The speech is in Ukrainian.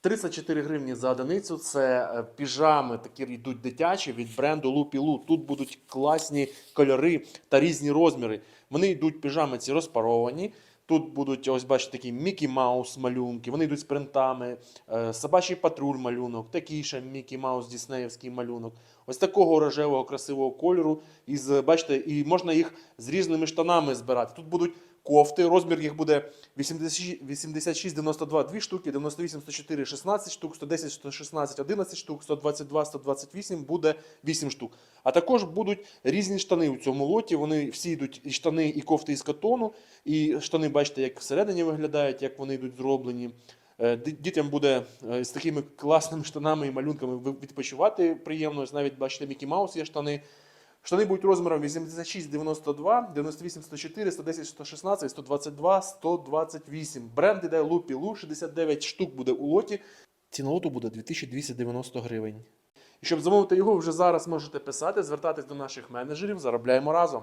34 гривні за одиницю. Це е, піжами, такі йдуть дитячі від бренду Лупілу. Тут будуть класні кольори та різні розміри. Вони йдуть піжами ці розпаровані. Тут будуть, ось бачите, такі Мікі Маус малюнки, вони йдуть з принтами, е, собачий патруль малюнок, такий ще Мікі Маус Діснеївський малюнок. Ось такого рожевого красивого кольору. І бачите, і можна їх з різними штанами збирати. Тут будуть кофти, розмір їх буде 86 86,92 2 штуки, 98, 104, 16 штук, 110, 116, 11 штук, 122, 128 буде 8 штук. А також будуть різні штани у цьому лоті. Вони всі йдуть і штани, і кофти із катону. І штани, бачите, як всередині виглядають, як вони йдуть зроблені. Е, Дітям буде е, з такими класними штанами і малюнками відпочивати приємно. Навіть бачите, Мікі Маус є штани. Штани будуть розміром 86, 92, 98, 104, 110, 116, 122, 128. Бренд іде Лупілу, 69 штук буде у лоті. Ціна лоту буде 2290 гривень. Щоб замовити його, вже зараз можете писати, звертатись до наших менеджерів. Заробляємо разом.